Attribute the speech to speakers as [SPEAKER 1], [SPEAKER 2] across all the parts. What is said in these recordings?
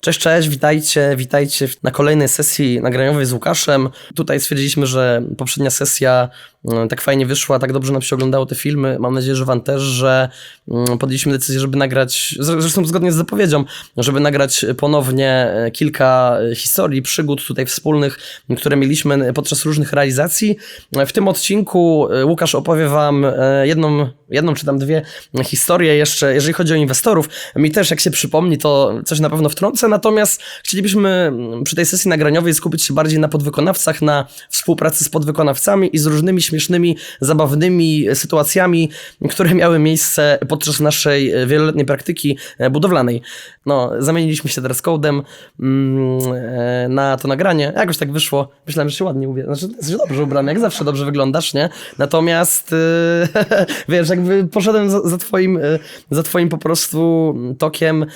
[SPEAKER 1] Cześć, cześć, witajcie, witajcie na kolejnej sesji nagraniowej z Łukaszem. Tutaj stwierdziliśmy, że poprzednia sesja mm, tak fajnie wyszła, tak dobrze nam się oglądało te filmy. Mam nadzieję, że wam też, że mm, podjęliśmy decyzję, żeby nagrać, zre- zresztą zgodnie z zapowiedzią, żeby nagrać ponownie e, kilka e, historii, przygód tutaj wspólnych, które mieliśmy podczas różnych realizacji. W tym odcinku e, Łukasz opowie wam jedną, jedną czy tam dwie historie jeszcze, jeżeli chodzi o inwestorów. Mi też, jak się przypomni, to coś na pewno wtrącę, natomiast chcielibyśmy mm, przy tej sesji nagraniowej skupić się bardziej na podwykonawcach, na współpracy z podwykonawcami i z różnymi śmiesznymi, zabawnymi sytuacjami, które miały miejsce podczas naszej e, wieloletniej praktyki e, budowlanej. No, zamieniliśmy się teraz codem mm, e, na to nagranie. Jakoś tak wyszło. Myślałem, że się ładnie ubiera. Znaczy, jesteś dobrze ubrany, jak zawsze dobrze wyglądasz, nie? Natomiast, wiesz, jakby poszedłem za, za, twoim, za twoim po prostu tokiem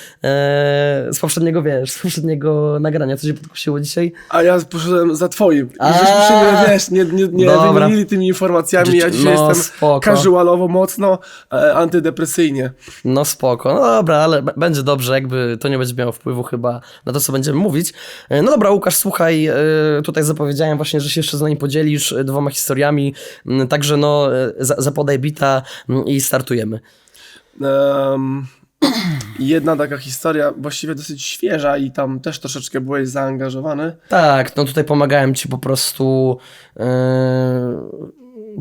[SPEAKER 1] z poprzedniego, wiesz, z poprzedniego nagrania. Co się podkusiło dzisiaj?
[SPEAKER 2] A ja poszedłem za twoim. I żeśmy się, wiesz, nie, nie, nie
[SPEAKER 1] Dobra.
[SPEAKER 2] wymienili tymi informacjami. Ja dzisiaj
[SPEAKER 1] No,
[SPEAKER 2] jestem
[SPEAKER 1] spoko.
[SPEAKER 2] casualowo mocno e, antydepresyjnie.
[SPEAKER 1] No spoko, no dobra, ale będzie dobrze, jakby to nie będzie miało wpływu chyba na to, co będziemy mówić. E, No dobra, Łukasz, słuchaj, e, tutaj zapowiedziałem właśnie, że się jeszcze z nami podzielisz e, dwoma historiami, m, także no, za- zapodaj bita m, i startujemy.
[SPEAKER 2] Em, jedna taka historia, właściwie dosyć świeża i tam też troszeczkę byłeś zaangażowany.
[SPEAKER 1] Tak, no tutaj pomagałem ci po prostu e,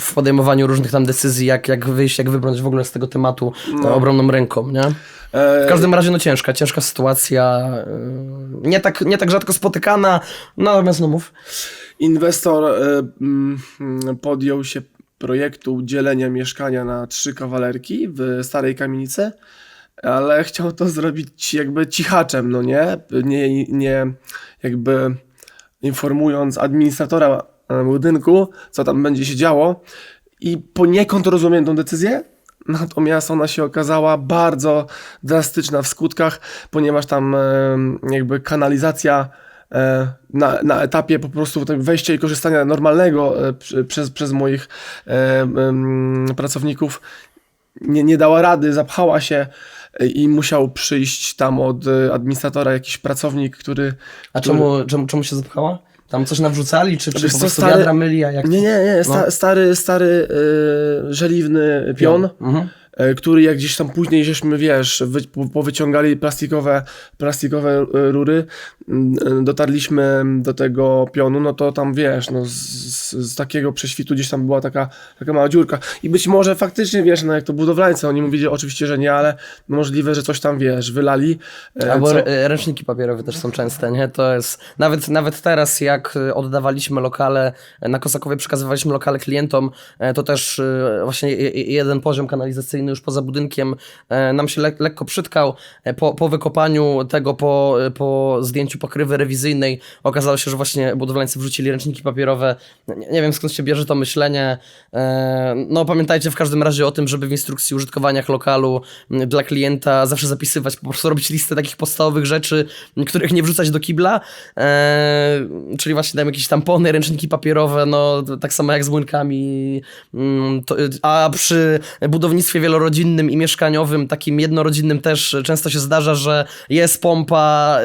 [SPEAKER 1] w podejmowaniu różnych tam decyzji, jak, jak wyjść, jak wybrnąć w ogóle z tego tematu no. obronną ręką, nie?
[SPEAKER 2] E,
[SPEAKER 1] W każdym razie, no ciężka, ciężka sytuacja, yy, nie tak, nie tak rzadko spotykana, no natomiast no mów.
[SPEAKER 2] Inwestor e, mm, podjął się projektu dzielenia mieszkania na trzy kawalerki w starej kamienicy, ale chciał to zrobić jakby cichaczem, no nie? Nie, nie jakby informując administratora budynku, co tam będzie się działo. I poniekąd rozumiem tą decyzję, natomiast ona się okazała bardzo drastyczna w skutkach, ponieważ tam jakby kanalizacja e, na, na etapie po prostu wejścia i korzystania normalnego e, przez, przez moich e, pracowników nie, nie dała rady, zapchała się i musiał przyjść tam od e, administratora jakiś pracownik, który...
[SPEAKER 1] A
[SPEAKER 2] który-
[SPEAKER 1] czemu, czemu, czemu się zapchała? Tam coś nawrzucali, czy, czy
[SPEAKER 2] Wiesz
[SPEAKER 1] po prostu
[SPEAKER 2] stary-
[SPEAKER 1] wiadra myli, a jak...
[SPEAKER 2] Nie, nie, nie, sta,
[SPEAKER 1] No.
[SPEAKER 2] stary, stary e, żeliwny pion,
[SPEAKER 1] Mhm.
[SPEAKER 2] e, który jak gdzieś tam później żeśmy, wiesz, wy, po- powyciągali plastikowe, plastikowe rury, dotarliśmy do tego pionu, no to tam, wiesz, no z, z, z takiego prześwitu gdzieś tam była taka, taka mała dziurka. I być może faktycznie, wiesz, no jak to budowlańcy, oni mówili oczywiście, że nie, ale możliwe, że coś tam, wiesz, wylali. e,
[SPEAKER 1] Albo
[SPEAKER 2] co-
[SPEAKER 1] ręczniki papierowe też są częste, nie? To jest... Nawet, nawet teraz, jak y, oddawaliśmy lokale, e, na Kosakowie przekazywaliśmy lokale klientom, e, to też właśnie je- je- jeden poziom kanalizacyjny już poza budynkiem e, nam się le- lekko przytkał. E, Po, po wykopaniu tego, po, po zdjęciu pokrywy rewizyjnej okazało się, że właśnie budowlańcy wrzucili ręczniki papierowe. Nie, nie wiem skąd się bierze to myślenie. E, No pamiętajcie w każdym razie o tym, żeby w instrukcji użytkowania lokalu dla klienta zawsze zapisywać, po prostu robić listę takich podstawowych rzeczy, których nie wrzucać do kibla, e, czyli właśnie tam jakieś tampony, ręczniki papierowe, no tak samo jak z młynkami, a przy budownictwie wielorodzinnym i mieszkaniowym, takim jednorodzinnym też często się zdarza, że jest pompa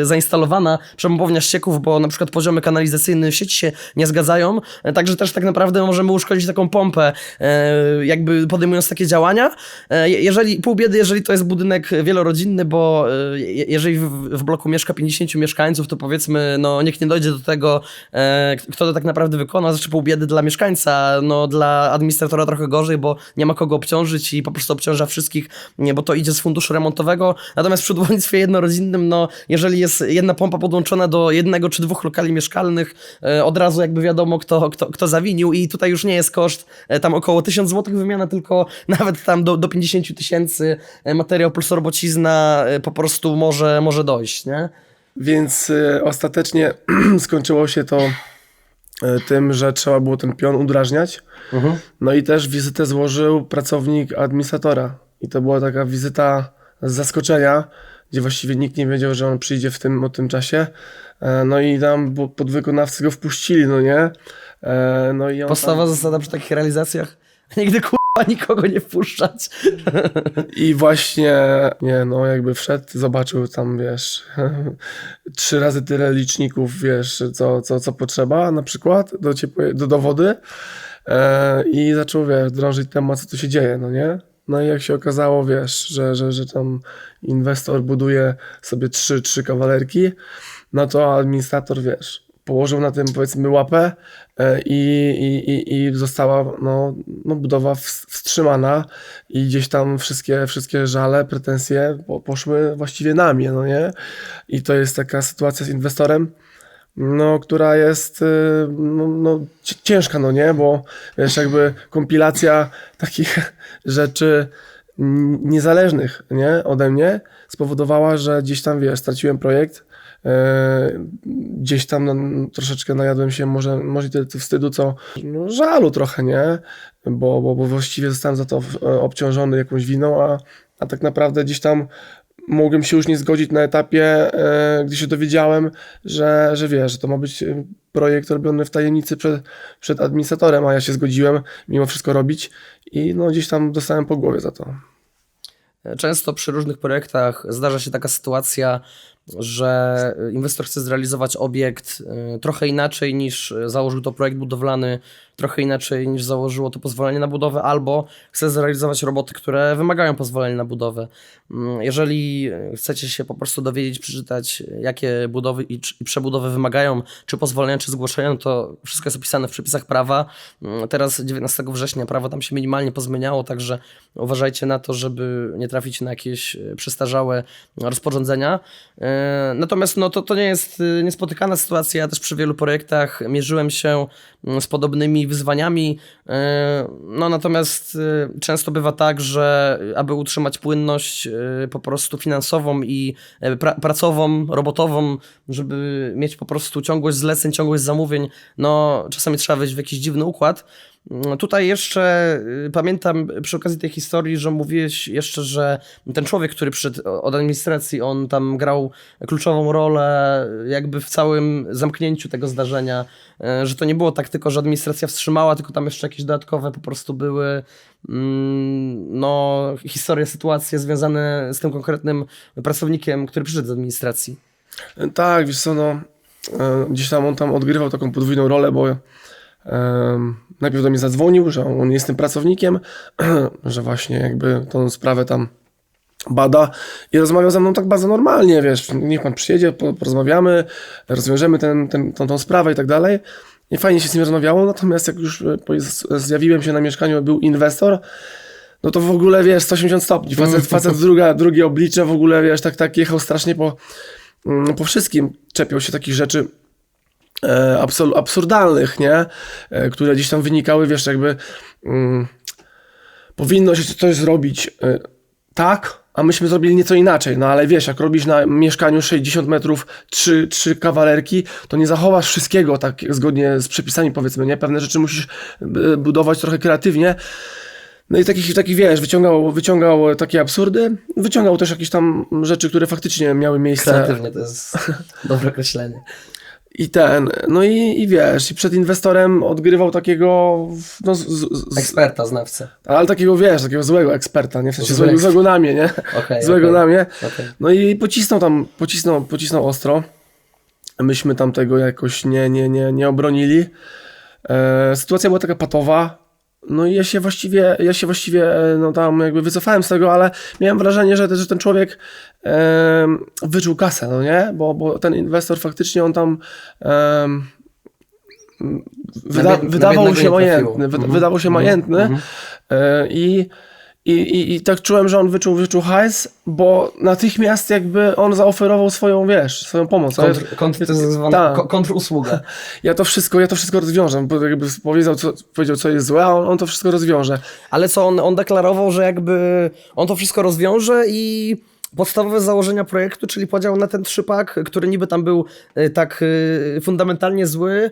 [SPEAKER 1] y, zainstalowana, przepompownia ścieków, bo na przykład poziomy kanalizacyjne w sieci się nie zgadzają, e, także też tak naprawdę możemy uszkodzić taką pompę, e, jakby podejmując takie działania. E, je- jeżeli, pół biedy, jeżeli to jest budynek wielorodzinny, bo je- jeżeli w, bloku mieszka 50 mieszkańców, to powiedzmy, no niech nie dojdzie do tego, kto to tak naprawdę wykona, znaczy pół biedy dla mieszkańca, no dla administratora trochę gorzej, bo nie ma kogo obciążyć i po prostu obciąża wszystkich, bo to idzie z funduszu remontowego. Natomiast przy budownictwie jednorodzinnym, no jeżeli jest jedna pompa podłączona do jednego czy dwóch lokali mieszkalnych, od razu jakby wiadomo, kto, kto, kto zawinił i tutaj już nie jest koszt e, tam około 1000 zł wymiana, tylko nawet tam do, do 50 tysięcy e, materiał plus robocizna e, po prostu może, może dojść, nie?
[SPEAKER 2] Więc y, ostatecznie skończyło się to y, tym, że trzeba było ten pion udrażniać. No i też wizytę złożył pracownik administratora. I to była taka wizyta z zaskoczenia, gdzie właściwie nikt nie wiedział, że on przyjdzie w tym, o tym czasie. E, No i tam podwykonawcy go wpuścili, no nie? E, No i
[SPEAKER 1] Podstawowa
[SPEAKER 2] tam,
[SPEAKER 1] zasada przy takich realizacjach. Nigdy kurwa nikogo nie wpuszczać.
[SPEAKER 2] I właśnie, nie no, jakby wszedł, zobaczył tam, wiesz, trzy razy tyle liczników, wiesz, co, co, co potrzeba na przykład do, ciepłej, do, do wody e, i zaczął, wiesz, drążyć temat, co tu się dzieje, no nie? No i jak się okazało, wiesz, że, że, że tam inwestor buduje sobie trzy, trzy kawalerki, no to administrator, wiesz, położył na tym powiedzmy łapę e, i, i, i, została no, no, budowa ws- wstrzymana i gdzieś tam wszystkie, wszystkie żale, pretensje po, poszły właściwie na mnie, no nie? I to jest taka sytuacja z inwestorem, no, która jest y, no, no, ci- ciężka, no nie? Bo wiesz, jakby kompilacja takich rzeczy niezależnych, nie? Ode mnie spowodowała, że gdzieś tam, wiesz, straciłem projekt, e, gdzieś tam no, troszeczkę najadłem się może, może tyle wstydu, co no, żalu trochę, nie? Bo, bo, bo właściwie zostałem za to e, obciążony jakąś winą, a, a tak naprawdę gdzieś tam mogłem się już nie zgodzić na etapie, e, gdy się dowiedziałem, że, że wiesz, że to ma być e, projekt robiony w tajemnicy przed, przed administratorem, a ja się zgodziłem mimo wszystko robić i no gdzieś tam dostałem po głowie za to.
[SPEAKER 1] Często przy różnych projektach zdarza się taka sytuacja, że inwestor chce zrealizować obiekt y, trochę inaczej niż założył to projekt budowlany, trochę inaczej niż założyło to pozwolenie na budowę, albo chce zrealizować roboty, które wymagają pozwolenia na budowę. Mm, Jeżeli chcecie się po prostu dowiedzieć, przeczytać, jakie budowy i, przebudowy wymagają, czy pozwolenia, czy zgłoszenia, to wszystko jest opisane w przepisach prawa. Mm, Teraz 19 września prawo tam się minimalnie pozmieniało, także uważajcie na to, żeby nie trafić na jakieś e, przestarzałe rozporządzenia. E, Natomiast no, to, to nie jest e, niespotykana sytuacja. Ja też przy wielu projektach mierzyłem się z podobnymi wyzwaniami. E, No, natomiast e, często bywa tak, że aby utrzymać płynność e, po prostu finansową i pra pracową, robotową, żeby mieć po prostu ciągłość zleceń, ciągłość zamówień, no czasami trzeba wejść w jakiś dziwny układ. Mm, Tutaj jeszcze y, pamiętam przy okazji tej historii, że mówiłeś jeszcze, że ten człowiek, który przyszedł od administracji, on tam grał kluczową rolę jakby w całym zamknięciu tego zdarzenia, y, że to nie było tak tylko, że administracja wstrzymała, tylko tam jeszcze jakieś dodatkowe po prostu były mm, no, historie, sytuacje związane z tym konkretnym pracownikiem, który przyszedł z administracji.
[SPEAKER 2] Tak, wiesz co, no, e, gdzieś tam on tam odgrywał taką podwójną rolę, bo em, najpierw do mnie zadzwonił, że on jest tym pracownikiem, że właśnie jakby tą sprawę tam bada i rozmawiał ze mną tak bardzo normalnie, wiesz, niech pan przyjedzie, po- porozmawiamy, rozwiążemy ten, ten, tą, tą sprawę i tak dalej. I fajnie się z nim rozmawiało, natomiast jak już e, zjawiłem się na mieszkaniu, był inwestor, no to w ogóle, wiesz, 180 stopni, facet, facet druga, drugie oblicze, w ogóle, wiesz, tak, tak jechał strasznie po, mm, po wszystkim, czepiał się takich rzeczy, absurdalnych, nie? E, które gdzieś tam wynikały, wiesz, jakby mm, powinno się coś zrobić e, tak, a myśmy zrobili nieco inaczej. No ale wiesz, jak robisz na mieszkaniu 60 metrów trzy, trzy kawalerki, to nie zachowasz wszystkiego tak zgodnie z przepisami, powiedzmy, nie? Pewne rzeczy musisz e, budować trochę kreatywnie. No i takich, takich wiesz, wyciągał, wyciągał takie absurdy, wyciągał też jakieś tam rzeczy, które faktycznie miały miejsce.
[SPEAKER 1] Kreatywnie to jest dobre określenie.
[SPEAKER 2] I ten, no i, i wiesz, i przed inwestorem odgrywał takiego, no, z, z,
[SPEAKER 1] Eksperta, znawcę.
[SPEAKER 2] ale takiego, wiesz, takiego złego eksperta, nie? W sensie złego, złego na mnie, nie?
[SPEAKER 1] Okej,
[SPEAKER 2] złego
[SPEAKER 1] okej.
[SPEAKER 2] na mnie. No i pocisnął tam, pocisnął, pocisnął ostro. Myśmy tam tego jakoś nie, nie, nie, nie obronili. E, sytuacja była taka patowa. No i ja się właściwie, ja się właściwie e, no tam jakby wycofałem z tego, ale miałem wrażenie, że, że ten człowiek e, wyczuł kasę, no nie? Bo, bo ten inwestor faktycznie on tam e, wyda,
[SPEAKER 1] na
[SPEAKER 2] wydawał się majętny,
[SPEAKER 1] Mhm.
[SPEAKER 2] wydawał się
[SPEAKER 1] Mhm.
[SPEAKER 2] majętny
[SPEAKER 1] Mhm.
[SPEAKER 2] e, i i, i, I tak czułem, że on wyczuł, wyczuł hajs, bo natychmiast jakby on zaoferował swoją, wiesz, swoją pomoc.
[SPEAKER 1] Kontr, kontr, to jest zwana
[SPEAKER 2] Tak.
[SPEAKER 1] kontrusługa.
[SPEAKER 2] ja to wszystko, ja to wszystko rozwiążę, bo jakby powiedział, co, powiedział, co jest złe, a on, on to wszystko rozwiąże.
[SPEAKER 1] Ale co, on, on deklarował, że jakby on to wszystko rozwiąże i podstawowe założenia projektu, czyli podział na ten trzypak, który niby tam był y, tak y, fundamentalnie zły,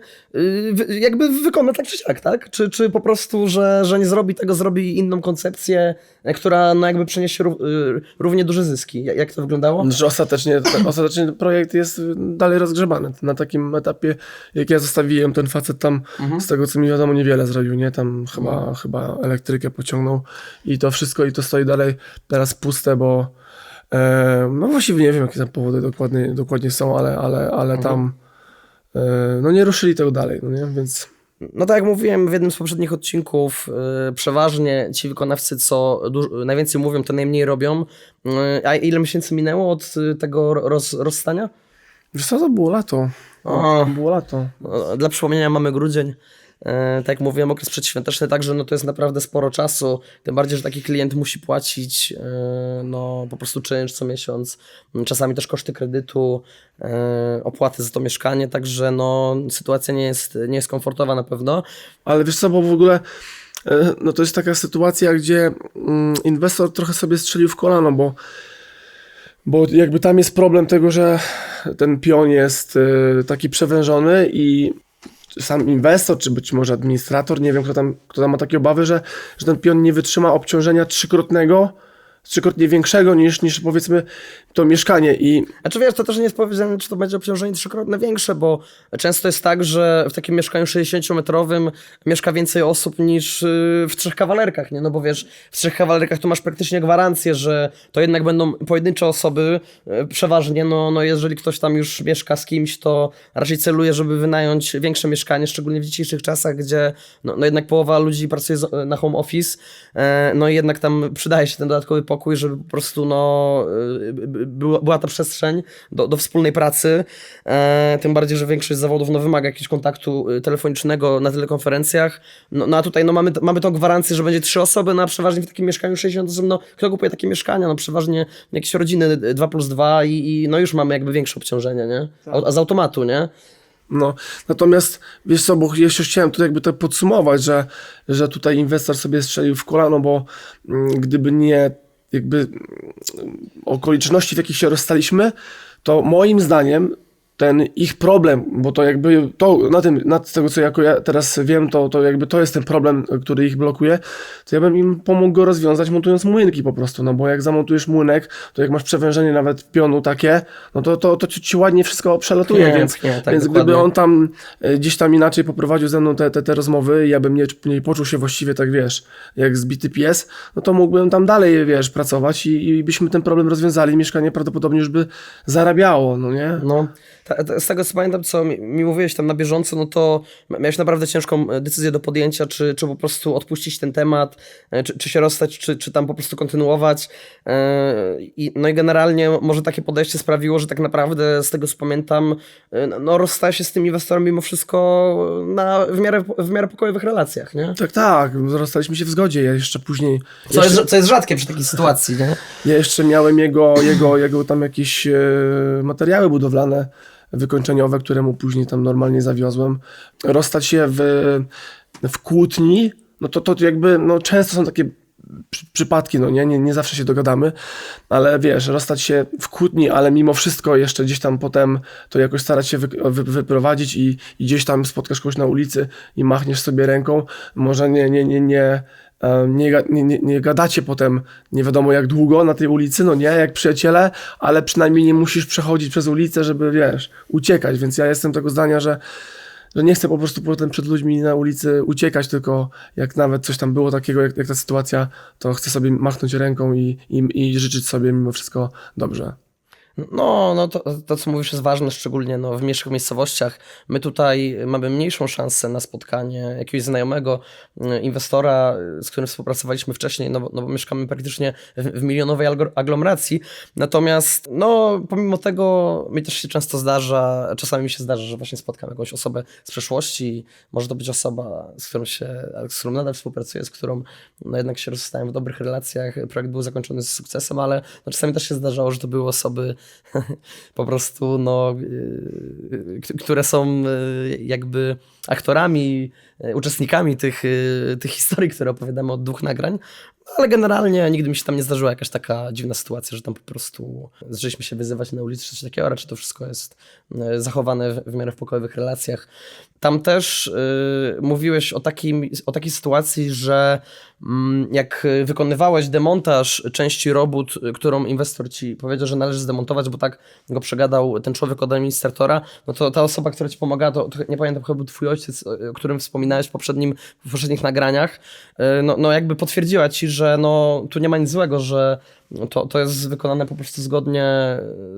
[SPEAKER 1] wy- jakby wykona tak czy siak, tak? Czy, czy po prostu, że, że nie zrobi tego, zrobi inną koncepcję, która no jakby przyniesie ró- równie duże zyski. Jak, to wyglądało?
[SPEAKER 2] Że ostatecznie, ostatecznie projekt jest dalej rozgrzebany. Na takim etapie, jak ja zostawiłem, ten facet tam, z tego co mi wiadomo, niewiele zrobił, nie? Tam chyba, chyba elektrykę pociągnął i to wszystko, i to stoi dalej teraz puste, bo e, no właściwie nie wiem, jakie tam powody dokładnie, dokładnie są, ale, ale, ale tam e, no nie ruszyli tego dalej, no nie? Więc
[SPEAKER 1] No tak jak mówiłem w jednym z poprzednich odcinków, y, przeważnie ci wykonawcy, co najwięcej mówią, to najmniej robią. A ile miesięcy minęło od tego roz, rozstania?
[SPEAKER 2] wiesz co, to było lato.
[SPEAKER 1] O.
[SPEAKER 2] Było lato.
[SPEAKER 1] Dla przypomnienia mamy grudzień. E, tak jak mówiłem, okres przedświąteczny, także no to jest naprawdę sporo czasu. Tym bardziej, że taki klient musi płacić e, no, po prostu czynsz co miesiąc. Czasami też koszty kredytu, e, opłaty za to mieszkanie, także no, sytuacja nie jest, nie jest komfortowa na pewno.
[SPEAKER 2] Ale wiesz co, bo w ogóle no to jest taka sytuacja, gdzie mm, inwestor trochę sobie strzelił w kolano, bo, bo jakby tam jest problem tego, że ten pion jest taki przewężony i sam inwestor, czy być może administrator, nie wiem kto tam, kto tam ma takie obawy, że, że ten pion nie wytrzyma obciążenia trzykrotnego, trzykrotnie większego niż, niż powiedzmy to mieszkanie i
[SPEAKER 1] Znaczy wiesz, to też nie jest powiedziane, czy to będzie obciążenie trzykrotnie większe, bo często jest tak, że w takim mieszkaniu 60-metrowym mieszka więcej osób niż y, w trzech kawalerkach, nie? No bo wiesz, w trzech kawalerkach to masz praktycznie gwarancję, że to jednak będą pojedyncze osoby, y, przeważnie, no, no jeżeli ktoś tam już mieszka z kimś, to raczej celuje, żeby wynająć większe mieszkanie, szczególnie w dzisiejszych czasach, gdzie no, no jednak połowa ludzi pracuje na home office, e, no i jednak tam przydaje się ten dodatkowy pokój, żeby po prostu no, y, by- była, była ta przestrzeń do, do wspólnej pracy. E, tym bardziej, że większość zawodów no, wymaga jakiegoś kontaktu y, telefonicznego na telekonferencjach. No, no a tutaj no, mamy, mamy tą gwarancję, że będzie trzy osoby, no a przeważnie w takim mieszkaniu 60 osób, no kto kupuje takie mieszkania? No przeważnie jakieś rodziny 2 plus 2 i, i no już mamy jakby większe obciążenie, nie? A, a z automatu, nie?
[SPEAKER 2] No, natomiast wiesz co, bo jeszcze chciałem tutaj jakby to podsumować, że, że tutaj inwestor sobie strzelił w kolano, bo mm, gdyby nie jakby mm, okoliczności, w jakich się rozstaliśmy, to moim zdaniem ten ich problem, bo to jakby to na tym, na z tego co jako ja teraz wiem, to, to jakby to jest ten problem, który ich blokuje, to ja bym im pomógł go rozwiązać montując młynki po prostu, no bo jak zamontujesz młynek, to jak masz przewężenie nawet pionu takie, no to, to, to ci, ci ładnie wszystko przelatuje,
[SPEAKER 1] Pięknie,
[SPEAKER 2] więc,
[SPEAKER 1] tak,
[SPEAKER 2] więc
[SPEAKER 1] dokładnie.
[SPEAKER 2] gdyby on tam e, gdzieś tam inaczej poprowadził ze mną te, te, te rozmowy ja bym nie, nie poczuł się właściwie tak, wiesz, jak zbity pies, no to mógłbym tam dalej, wiesz, pracować i, i byśmy ten problem rozwiązali, mieszkanie prawdopodobnie już by zarabiało, no nie?
[SPEAKER 1] No, z tego co pamiętam, co mi, mi mówiłeś tam na bieżąco, no to miałeś naprawdę ciężką e, decyzję do podjęcia, czy, czy po prostu odpuścić ten temat, e, czy, czy się rozstać, czy, czy tam po prostu kontynuować. E, I, no i generalnie może takie podejście sprawiło, że tak naprawdę z tego co pamiętam, e, no rozstałeś się z tym inwestorem mimo wszystko na, w, miarę, w miarę pokojowych relacjach, nie?
[SPEAKER 2] Tak, tak, rozstaliśmy się w zgodzie, ja jeszcze później...
[SPEAKER 1] Co
[SPEAKER 2] jeszcze...
[SPEAKER 1] jest, co jest rzadkie przy takiej sytuacji, nie?
[SPEAKER 2] Ja jeszcze miałem jego, jego, jego tam jakieś materiały budowlane, wykończeniowe, które mu później tam normalnie zawiozłem. Rozstać się w, w kłótni, no to, to jakby, no często są takie przy, przypadki, no nie? nie, nie zawsze się dogadamy, ale wiesz, rozstać się w kłótni, ale mimo wszystko jeszcze gdzieś tam potem to jakoś starać się wy, wy, wyprowadzić i, i gdzieś tam spotkasz kogoś na ulicy i machniesz sobie ręką, może nie, nie, nie, nie, nie, nie, nie gadacie potem nie wiadomo jak długo na tej ulicy, no nie, jak przyjaciele, ale przynajmniej nie musisz przechodzić przez ulicę, żeby, wiesz, uciekać, więc ja jestem tego zdania, że że nie chcę po prostu potem przed ludźmi na ulicy uciekać, tylko jak nawet coś tam było takiego, jak, jak ta sytuacja, to chcę sobie machnąć ręką i, i, i życzyć sobie mimo wszystko dobrze.
[SPEAKER 1] No, no to, to, co mówisz, jest ważne, szczególnie no, w mniejszych miejscowościach. My tutaj mamy mniejszą szansę na spotkanie jakiegoś znajomego y, inwestora, y, z którym współpracowaliśmy wcześniej, no, no bo mieszkamy praktycznie w, w milionowej aglo- aglomeracji. Natomiast, no, pomimo tego, mi też się często zdarza, czasami mi się zdarza, że właśnie spotkam jakąś osobę z przeszłości. Może to być osoba, z którą się, z którą nadal współpracuję, z którą no, jednak się rozstałem w dobrych relacjach. Projekt był zakończony z sukcesem, ale no, czasami też się zdarzało, że to były osoby po prostu, no, yy, k- które są yy, jakby aktorami, yy, uczestnikami tych, yy, tych historii, które opowiadamy od dwóch nagrań. Ale generalnie nigdy mi się tam nie zdarzyła jakaś taka dziwna sytuacja, że tam po prostu zaczęliśmy się wyzywać na ulicy czy coś takiego, raczej to wszystko jest e, zachowane w, miarę w pokojowych relacjach. Tam też mówiłeś o, takim, o takiej sytuacji, że mm, jak wykonywałeś demontaż części robót, którą inwestor ci powiedział, że należy zdemontować, bo tak go przegadał ten człowiek od administratora, no to ta osoba, która ci pomagała, to, to nie pamiętam, chyba był twój ojciec, o którym wspominałeś w, poprzednim, w poprzednich nagraniach, y, no, no jakby potwierdziła ci, że no, tu nie ma nic złego, że to, to jest wykonane po prostu zgodnie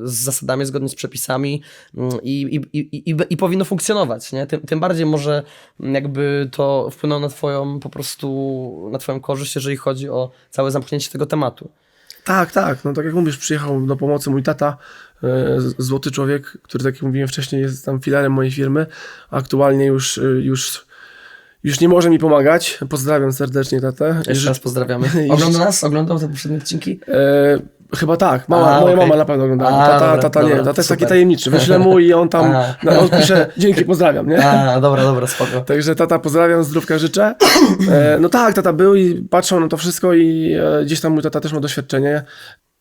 [SPEAKER 1] z zasadami, zgodnie z przepisami mm, i, i, i, i, i powinno funkcjonować. Nie? Tym, tym bardziej może mm, jakby to wpłynęło na twoją po prostu, na twoją korzyść, jeżeli chodzi o całe zamknięcie tego tematu.
[SPEAKER 2] Tak, tak. No tak jak mówisz, przyjechał do pomocy mój tata, e, złoty człowiek, który, tak jak mówiłem wcześniej, jest tam filarem mojej firmy. Aktualnie już, e, już, już nie może mi pomagać. Pozdrawiam serdecznie tatę.
[SPEAKER 1] Jeszcze raz pozdrawiamy. Ogląda nas? Oglądał te poprzednie odcinki?
[SPEAKER 2] E, chyba tak. Mama,
[SPEAKER 1] A,
[SPEAKER 2] moja
[SPEAKER 1] okej.
[SPEAKER 2] mama na pewno oglądała.
[SPEAKER 1] A,
[SPEAKER 2] Tata,
[SPEAKER 1] dobra,
[SPEAKER 2] tata nie.
[SPEAKER 1] dobra,
[SPEAKER 2] Tata jest taki
[SPEAKER 1] super.
[SPEAKER 2] tajemniczy. Wyślę mu i on tam
[SPEAKER 1] A.
[SPEAKER 2] no, on pisze dzięki, pozdrawiam, nie?
[SPEAKER 1] A, dobra, dobra, spoko.
[SPEAKER 2] Także tata pozdrawiam, zdrówka życzę. E, no tak, tata był i patrzał na to wszystko i e, gdzieś tam mój tata też ma doświadczenie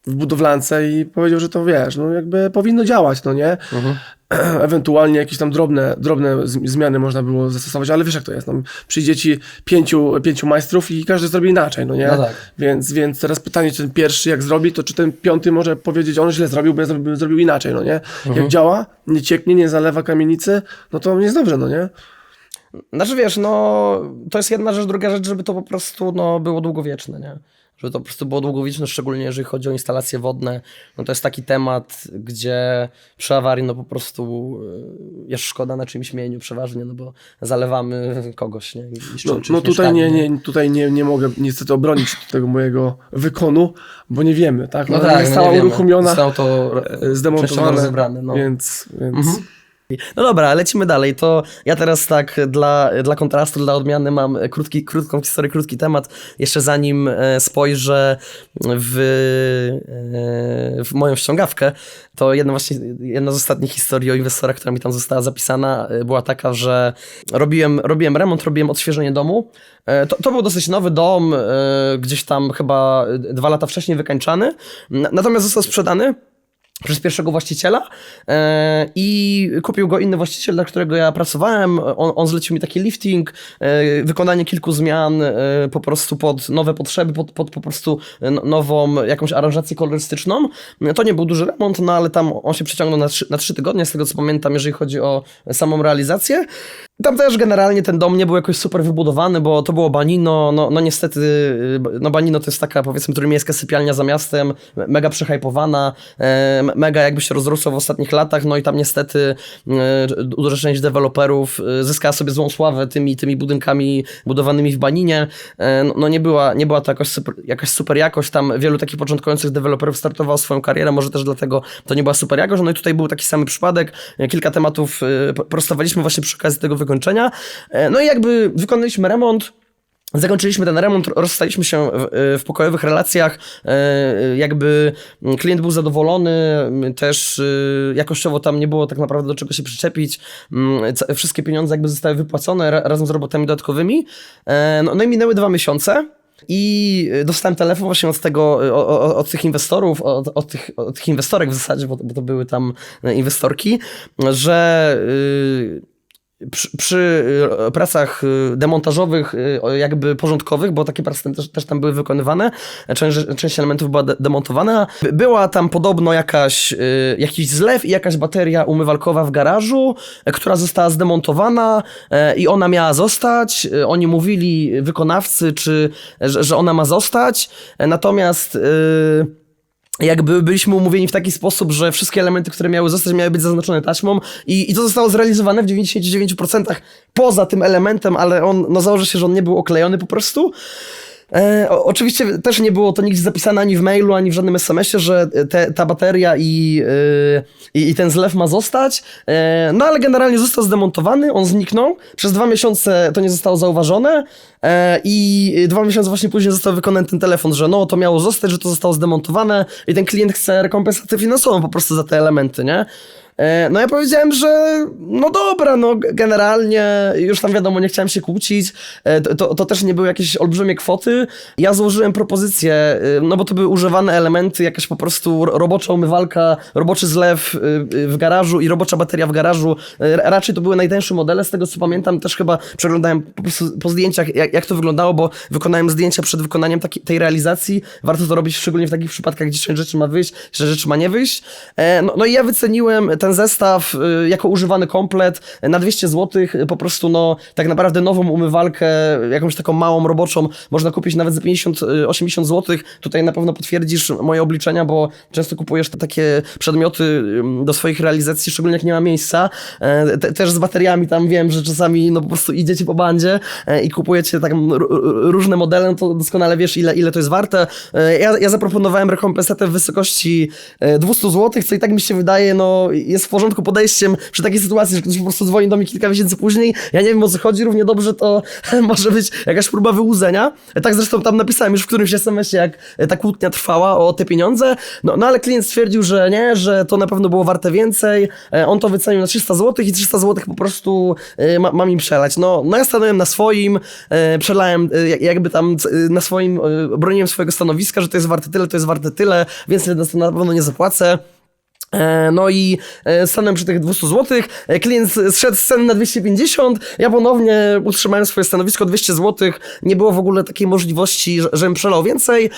[SPEAKER 2] w budowlance i powiedział, że to wiesz, no jakby powinno działać, no nie?
[SPEAKER 1] Mhm.
[SPEAKER 2] Ewentualnie jakieś tam drobne, drobne zmiany można było zastosować, ale wiesz jak to jest, no, przyjdzie ci pięciu, pięciu majstrów i każdy zrobi inaczej, no nie?
[SPEAKER 1] No tak.
[SPEAKER 2] Więc, więc teraz pytanie, czy ten pierwszy jak zrobi, to czy ten piąty może powiedzieć, on źle zrobił, bo ja zrobił, zrobił inaczej, no nie?
[SPEAKER 1] Mhm.
[SPEAKER 2] Jak działa, nie cieknie, nie zalewa kamienicy, no to jest dobrze, no nie?
[SPEAKER 1] Znaczy wiesz, no to jest jedna rzecz, druga rzecz, żeby to po prostu no, było długowieczne, nie? Żeby to po prostu było długowieczne, szczególnie jeżeli chodzi o instalacje wodne. No to jest taki temat, gdzie przy awarii no po prostu y, jest szkoda na czymś mieniu przeważnie, no bo zalewamy kogoś, nie?
[SPEAKER 2] No, no tutaj, nie, nie, tutaj nie, nie mogę niestety obronić tego mojego wykonu, bo nie wiemy, tak?
[SPEAKER 1] No
[SPEAKER 2] Ona
[SPEAKER 1] tak,
[SPEAKER 2] została
[SPEAKER 1] no
[SPEAKER 2] uruchomiona,
[SPEAKER 1] Zostało to
[SPEAKER 2] e, zdemontowane,
[SPEAKER 1] rozebrane, no.
[SPEAKER 2] więc, więc
[SPEAKER 1] Mhm. No dobra, lecimy dalej. To ja teraz tak dla, dla kontrastu, dla odmiany mam krótki, krótką historię, krótki temat. Jeszcze zanim e, spojrzę w, e, w moją ściągawkę, to jedna właśnie, jedna z ostatnich historii o inwestorach, która mi tam została zapisana, e, była taka, że robiłem, robiłem remont, robiłem odświeżenie domu. To, to był dosyć nowy dom, gdzieś tam chyba dwa lata wcześniej wykańczany. Natomiast został sprzedany przez pierwszego właściciela e, i kupił go inny właściciel, dla którego ja pracowałem. On, on zlecił mi taki lifting, e, wykonanie kilku zmian e, po prostu pod nowe potrzeby, pod, pod po prostu no- nową jakąś aranżację kolorystyczną. To nie był duży remont, no ale tam on się przeciągnął na trzy, na trzy tygodnie, z tego co pamiętam, jeżeli chodzi o samą realizację. Tam też generalnie ten dom nie był jakoś super wybudowany, bo to było Banino, no, no niestety, y, no Banino to jest taka powiedzmy trójmiejska sypialnia za miastem, mega przehypowana, e, mega jakby się rozrosła w ostatnich latach, no i tam niestety e, duża część deweloperów e, zyskała sobie złą sławę tymi, tymi budynkami budowanymi w Baninie, e, no, no nie była, nie była to jakaś super, jakaś super jakość, tam wielu takich początkujących deweloperów startowało swoją karierę, może też dlatego to nie była super jakość, no i tutaj był taki sam przypadek, kilka tematów prostowaliśmy właśnie przy okazji tego wykończenia, E, no i jakby wykonaliśmy remont, Zakończyliśmy ten remont, rozstaliśmy się w, w pokojowych relacjach. e, Jakby klient był zadowolony, też e, jakościowo tam nie było tak naprawdę do czego się przyczepić. Mm, Wszystkie pieniądze jakby zostały wypłacone ra- razem z robotami dodatkowymi. E, No, no i minęły dwa miesiące. I dostałem telefon właśnie od tego, o- o- od tych inwestorów, od, od, tych, od tych inwestorek w zasadzie, bo, bo to były tam e, inwestorki, że y, przy, przy y, pracach y, demontażowych, o, jakby porządkowych, bo takie prace też, też tam były wykonywane, część, część elementów była de demontowana. By- Była tam podobno jakaś, jakiś zlew i jakaś bateria umywalkowa w garażu, e, która została zdemontowana e, i ona miała zostać. E, Oni mówili, wykonawcy, czy, że, że ona ma zostać, E, natomiast... y, jakby byliśmy umówieni w taki sposób, że wszystkie elementy, które miały zostać, miały być zaznaczone taśmą i, i to zostało zrealizowane w 99% poza tym elementem, ale on, no założę się, że on nie był oklejony po prostu. E, oczywiście też nie było to nigdzie zapisane ani w mailu, ani w żadnym SMS-ie, że te, ta bateria i, i, i ten zlew ma zostać. E, no ale generalnie został zdemontowany, on zniknął. Przez dwa miesiące to nie zostało zauważone e, i dwa miesiące właśnie później został wykonany ten telefon, że no to miało zostać, że to zostało zdemontowane i ten klient chce rekompensatę finansową po prostu za te elementy, nie? E, No ja powiedziałem, że no dobra, no generalnie już tam wiadomo, nie chciałem się kłócić, E, to, to, też nie były jakieś olbrzymie kwoty. Ja złożyłem propozycję, e, no bo to były używane elementy, jakaś po prostu ro- robocza umywalka, roboczy zlew w garażu i robocza bateria w garażu. Ra- Raczej to były najtańsze modele, z tego co pamiętam, też chyba przeglądałem po po zdjęciach, jak, jak to wyglądało, bo wykonałem zdjęcia przed wykonaniem taki, tej realizacji. Warto to robić szczególnie w takich przypadkach, gdzie część rzeczy ma wyjść, że rzeczy ma nie wyjść. No, no i ja wyceniłem ten zestaw y, jako używany komplet na 200 zł. Po prostu, no, tak naprawdę nową umywalkę, jakąś taką małą, roboczą, można kupić nawet za 50-80 zł. Tutaj na pewno potwierdzisz moje obliczenia, bo często kupujesz te takie przedmioty do swoich realizacji, szczególnie jak nie ma miejsca. E, te, też z bateriami tam wiem, że czasami no po prostu idziecie po bandzie e, i kupujecie tak różne modele, no to doskonale wiesz, ile, ile to jest warte. E, Ja, ja zaproponowałem rekompensatę w wysokości e, 200 zł, co i tak mi się wydaje, no jest w porządku podejściem przy takiej sytuacji, że ktoś po prostu dzwoni do mnie kilka miesięcy później, ja nie wiem o co chodzi, równie dobrze to może być jakaś próba wyłudzenia. Tak zresztą tam napisałem już w którymś SMS-ie, jak ta kłótnia trwała o te pieniądze, no, no ale klient stwierdził, że nie, że to na pewno było warte więcej, E, on to wycenił na 300 zł i 300 zł po prostu e, ma, mam im przelać. No, no ja stanąłem na swoim, e, przelałem jak- jakby tam na swoim, broniłem swojego stanowiska, że to jest warte tyle, to jest warte tyle, więc na pewno nie zapłacę. E, No i e, stanąłem przy tych 200 zł. E, Klient zszedł z ceny na 250. Ja ponownie utrzymałem swoje stanowisko 200 zł. Nie było w ogóle takiej możliwości, że- żebym przelał więcej.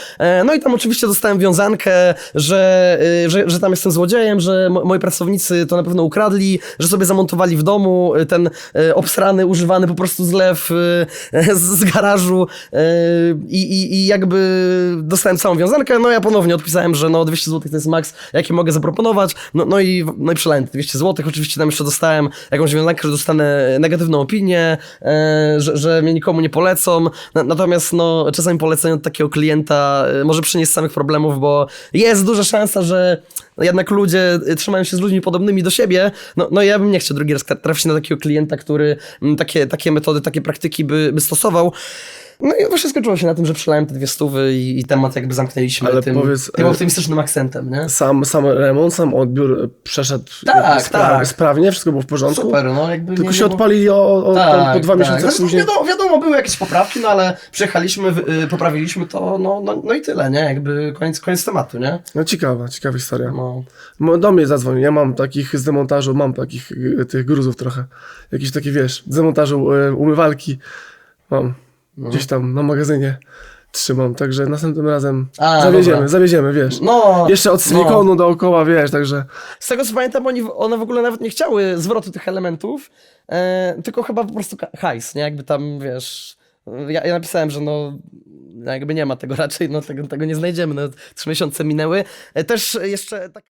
[SPEAKER 1] No i tam oczywiście dostałem wiązankę, że, że, że tam jestem złodziejem, że mo- moi pracownicy to na pewno ukradli, że sobie zamontowali w domu ten obsrany, używany po prostu zlew z, garażu i, i, i jakby dostałem całą wiązankę. No ja ponownie odpisałem, że no 200 zł to jest maks, jaki mogę zaproponować. No, no i no i przelałem te 200 zł. Oczywiście tam jeszcze dostałem jakąś wiązankę, że dostanę negatywną opinię, e, że, że mnie nikomu nie polecą. Na, natomiast no czasami polecenie od takiego klienta e, może przynieść samych problemów, bo jest duża szansa, że jednak ludzie trzymają się z ludźmi podobnymi do siebie. No, no ja bym nie chciał drugi raz trafić na takiego klienta, który takie, takie metody, takie praktyki by, by stosował. No i właśnie skończyło się na tym, że przelałem te dwie stówy i, i temat jakby zamknęliśmy
[SPEAKER 2] Ale
[SPEAKER 1] tym,
[SPEAKER 2] powiedz,
[SPEAKER 1] tym
[SPEAKER 2] e,
[SPEAKER 1] optymistycznym akcentem, nie?
[SPEAKER 2] Sam, sam remont, sam odbiór e, przeszedł
[SPEAKER 1] Tak,
[SPEAKER 2] spra-
[SPEAKER 1] tak.
[SPEAKER 2] sprawnie, wszystko było w porządku.
[SPEAKER 1] Super, no jakby
[SPEAKER 2] Tylko
[SPEAKER 1] nie,
[SPEAKER 2] się
[SPEAKER 1] nie
[SPEAKER 2] odpalili o, o tam po dwa miesiące
[SPEAKER 1] Znaczy,
[SPEAKER 2] później.
[SPEAKER 1] Wiadomo, wiadomo, były jakieś poprawki, no ale przyjechaliśmy, wy- y, poprawiliśmy to, no, no, no i tyle, nie? Jakby koniec, koniec tematu, nie?
[SPEAKER 2] No ciekawa, ciekawa historia.
[SPEAKER 1] No.
[SPEAKER 2] Do mnie zadzwonił, ja mam takich z demontażu, mam takich y, tych gruzów trochę. Jakieś takie, wiesz, z demontażu y, umywalki mam. Gdzieś tam na magazynie trzymam, także następnym razem
[SPEAKER 1] A,
[SPEAKER 2] zawieziemy,
[SPEAKER 1] dobra.
[SPEAKER 2] zawieziemy, wiesz.
[SPEAKER 1] No,
[SPEAKER 2] Jeszcze od silikonu dookoła, wiesz, także
[SPEAKER 1] Z tego co pamiętam, oni, one w ogóle nawet nie chciały zwrotu tych elementów, e, tylko chyba po prostu hajs, nie? Jakby tam, wiesz... Ja, ja napisałem, że no, jakby nie ma tego raczej, no tego, tego nie znajdziemy, no trzy miesiące minęły. E, Też jeszcze tak...